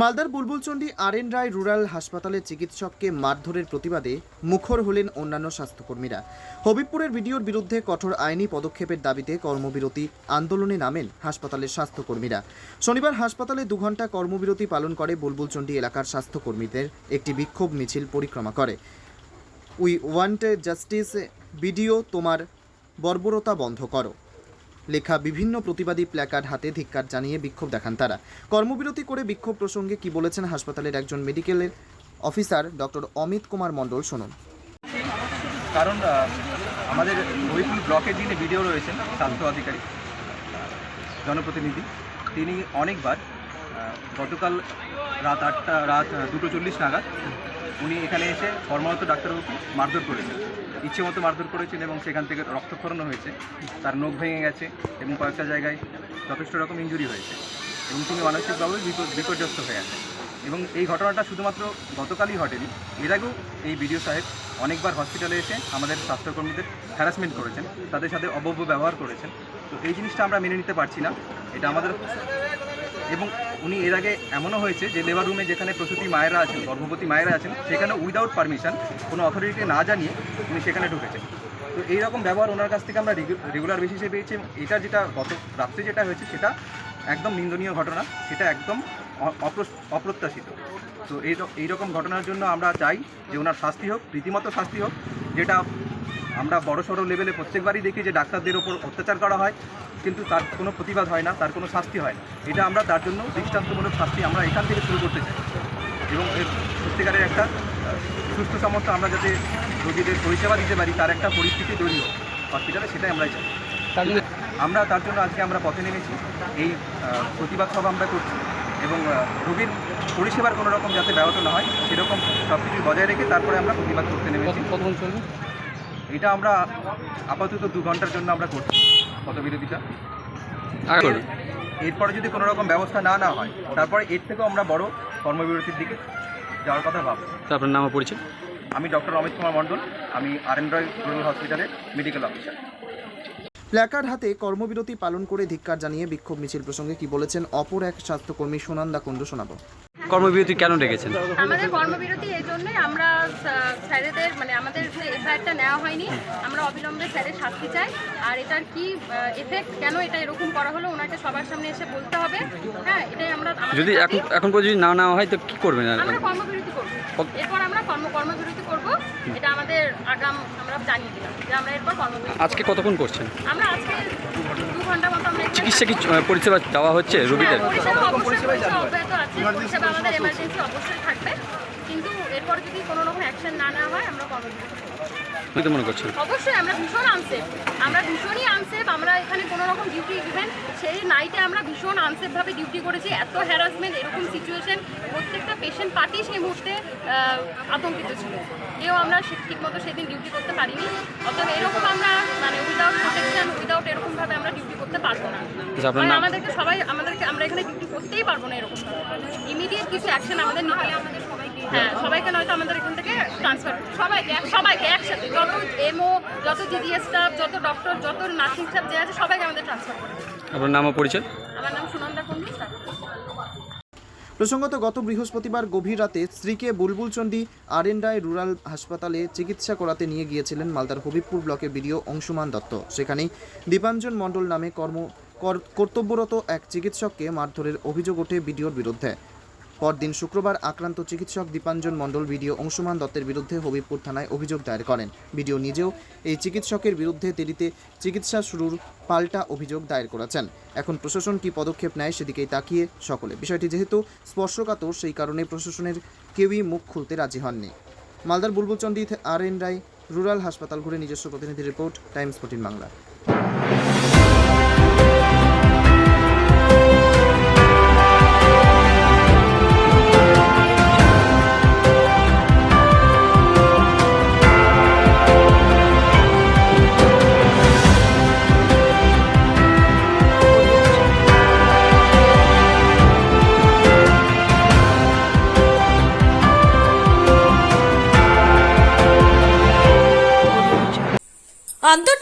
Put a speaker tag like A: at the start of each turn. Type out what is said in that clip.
A: মালদার Bulbulchandi R N Roy rural হাসপাতালের চিকিৎসককে মারধরের প্রতিবাদে মুখর হলেন অন্যান্য স্বাস্থ্যকর্মীরা। হবিবপুরের ভিডিওর বিরুদ্ধে কঠোর আইনি পদক্ষেপের দাবিতে কর্মবিরতি আন্দোলনে নামেন হাসপাতালের স্বাস্থ্যকর্মীরা। শনিবার হাসপাতালে দু ঘণ্টা কর্মবিরতি পালন করে বুলবুলচন্ডী এলাকার স্বাস্থ্যকর্মীদের একটি বিক্ষোভ মিছিল পরিক্রমা করে। উই ওয়ান্ট জাস্টিস ভিডিও তোমার বর্বরতা বন্ধ করো। লেখা বিভিন্ন প্রতিবাদী প্ল্যাকার্ড হাতে ধিক্কার জানিয়ে বিক্ষোভ দেখান তারা। কর্মবিরতি করে বিক্ষোভ প্রসঙ্গে কি বলেছেন হাসপাতালের একজন মেডিকেলের অফিসার ডক্টর অমিত কুমার মণ্ডল, শুনুন।
B: কারণ আমাদের হরিপুর ব্লকের যিনি ভিডিও রয়েছেন, স্বাস্থ্য আধিকারিক জনপ্রতিনিধি, তিনি অনেকবার গতকাল রাত আটটা, রাত দুটো চল্লিশ নাগাদ উনি এখানে এসে কর্মরত ডাক্তারবাবুকে মারধর করেছেন। ইচ্ছে মতো মারধর করেছেন এবং সেখান থেকে রক্তক্ষরণও হয়েছে। তার নখ ভেঙে গেছে এবং কয়েকটা জায়গায় যথেষ্ট রকম ইঞ্জুরি হয়েছে এবং তিনি মানসিকভাবে বিপর্যস্ত হয়ে আছেন। এবং এই ঘটনাটা শুধুমাত্র গতকালই ঘটেনি, এর আগেও এই বিডিও সাহেব অনেকবার হসপিটালে এসে আমাদের স্বাস্থ্যকর্মীদের হ্যারাসমেন্ট করেছেন, তাদের সাথে অবব্য ব্যবহার করেছেন। তো এই জিনিসটা আমরা মেনে নিতে পারছি না, এটা আমাদের এবং উনি এর আগে এমনও হয়েছে যে লেবার রুমে যেখানে প্রসূতি মায়েরা আছেন, গর্ভবতী মায়েরা আছেন, সেখানে উইদাউট পারমিশন কোনো অথরিটিকে না জানিয়ে উনি সেখানে ঢুকেছেন। তো এইরকম ব্যবহার ওনার কাছ থেকে আমরা রেগুলার বেসিসে পেয়েছি এটা যেটা গত রাত্রে যেটা হয়েছে সেটা একদম নিন্দনীয় ঘটনা, সেটা একদম অপ্র- অপ্রত্যাশিত। তো এই এইরকম ঘটনার জন্য আমরা চাই যে ওনার শাস্তি হোক, রীতিমতো শাস্তি হোক, যেটা আমরা বড় সড়ো লেভেলে প্রত্যেকবারই দেখি যে ডাক্তারদের ওপর অত্যাচার করা হয় কিন্তু তার কোনো প্রতিবাদ হয় না তার কোনো শাস্তি হয় না। এটা আমরা তার জন্য দৃষ্টান্তমূলক শাস্তি আমরা এখান থেকে শুরু করতে চাই। এবং এর সত্যিকারের একটা সুস্থ সমস্ত আমরা যাতে রোগীদের পরিষেবা দিতে পারি তার একটা পরিস্থিতি তৈরি হোক। হসপিটালে সেটাই আমরা চাই। আমরা তার জন্য আজকে আমরা পথে নেমেছি। এই প্রতিবাদ সভা আমরা করছি। এবং রোগীর পরিষেবার কোনো রকম যাতে ব্যাহত না হয় সেরকম সব কিছু বজায় রেখে তারপরে আমরা প্রতিবাদ করতে নেমেছি। এটা আমরা আপাতত দু ঘণ্টার জন্য আমরা করছি পথবিরতিটা
C: আগে
B: এরপরে যদি কোনো রকম ব্যবস্থা না না হয় তারপরে এর থেকেও আমরা বড় কর্মবিরতির দিকে যাওয়ার কথা ভাববো।
C: তো আপনার নাম ও পরিচয়?
B: আমি ডক্টর অমিত কুমার মণ্ডল আমি আর এন রয় রুরাল হসপিটালের মেডিকেল অফিসার
A: প্ল্যাকার্ড হাতে কর্মবিরতি পালন করে ধিক্কার জানিয়ে বিক্ষোভ মিছিল প্রসঙ্গে কি বলেছেন অপর এক স্বাস্থ্যকর্মী সুনন্দা কুণ্ডু শোনাবো।
C: কর্মবিরতি কেন ডেকেছেন?
D: আমাদের কর্মবিরতি এই জন্যই আমরা স্যারেদের মানে আমাদের যে এফআইআরটা নেওয়া হয়নি, আমরা অবিলম্বে স্যারের শাস্তি চাই। আর এটার কি এফেক্ট কেন এটা এরকম করা হলো, ওনাকে সবার সামনে এসে বলতে হবে।
C: যদি এখন এখন পর্যন্ত যদি না নেওয়া হয় তো কি করবেন আর
D: আমরা কর্মবিরতি করব। এরপর আমরা কর্ম কর্মবিরতি করব। এটা আমাদের আগাম আমরা জানিয়ে দিলাম যে আমরা এরপর কর্মবিরতি
C: আজকে কতক্ষণ করছেন?
D: আমরা আজকে দু ঘণ্টা মতো আমরা
C: চিকিৎসা কি পরিষেবা দেওয়া হচ্ছে রোগীদের?
D: হ্যাঁ, পরিষেবা অব্যাহত আছে। পরিষেবা আমাদের এমার্জেন্সি অবশ্যই থাকবে। এরপর যদি কোনো রকম অ্যাকশন না নেওয়া হয় আমরা কর্মবিরতি
C: মনে করছেন?
D: অবশ্যই আমরা ভীষণ আনসেফ আমরা ভীষণই আনসেফ আমরা এখানে কোনো রকম ডিউটি ইভেন সেই নাইটে আমরা ভীষণ আনসেফভাবে ডিউটি করেছি। এত হ্যারাসমেন্ট এরকম সিচুয়েশন প্রত্যেকটা পেশেন্ট পার্টি সেই মুহূর্তে আতঙ্কিত ছিল। কেউ আমরা ঠিক মতো সেদিন ডিউটি করতে পারিনি। অতএব এরকম আমরা মানে উইদাউট প্রোটেকশন উইদাউট এরকমভাবে আমরা ডিউটি করতে পারব না।
C: আচ্ছা?
D: আমাদেরকে সবাই আমাদেরকে আমরা এখানে ডিউটি করতেই পারব না এরকম ইমিডিয়েট কিছু অ্যাকশন আমাদের নিতে আমাদের সবাইকে হ্যাঁ সবাইকে নয়তো আমাদের এখান থেকে ট্রান্সফার সবাইকে সবাইকে একসাথে যত এমও যত স্টাফ যত ডক্টর যত নার্সিং স্টাফ যে আছে সবাইকে আমাদের ট্রান্সফার করে
C: আপনার নাম পরিচয়?
D: আমার নাম সুনন্দা কুন্ডু
A: প্রসঙ্গত গত বৃহস্পতিবার গভীর রাতে স্ত্রীকে Bulbulchandi R N Roy rural হাসপাতালে চিকিৎসা করাতে নিয়ে গিয়েছিলেন মালদার হবিবপুর ব্লকের বিডিও অংশুমান দত্ত। সেখানেই দীপাঞ্জন মণ্ডল নামে কর্ম কর- কর্তব্যরত এক চিকিৎসককে মারধরের অভিযোগ ওঠে বিডিওর বিরুদ্ধে। পরদিন শুক্রবার আক্রান্ত চিকিৎসক দীপাঞ্জন মণ্ডল বিডিও অংশুমান দত্তের বিরুদ্ধে হবিবপুর থানায় অভিযোগ দায়ের করেন। বিডিও নিজেও এই চিকিৎসকের বিরুদ্ধে দেরিতে চিকিৎসা শুরুর পাল্টা অভিযোগ দায়ের করেছেন। এখন প্রশাসন কি পদক্ষেপ নেয় সেদিকেই তাকিয়ে সকলে। বিষয়টি যেহেতু স্পর্শকাতর, সেই কারণে প্রশাসনের কেউই মুখ খুলতে রাজি হননি। মালদার Bulbulchandi R N Roy, rural হাসপাতাল ঘুরে নিজস্ব প্রতিনিধি রিপোর্ট, টাইমস ফোর্টিন বাংলা।
E: আন্তর্জাতিক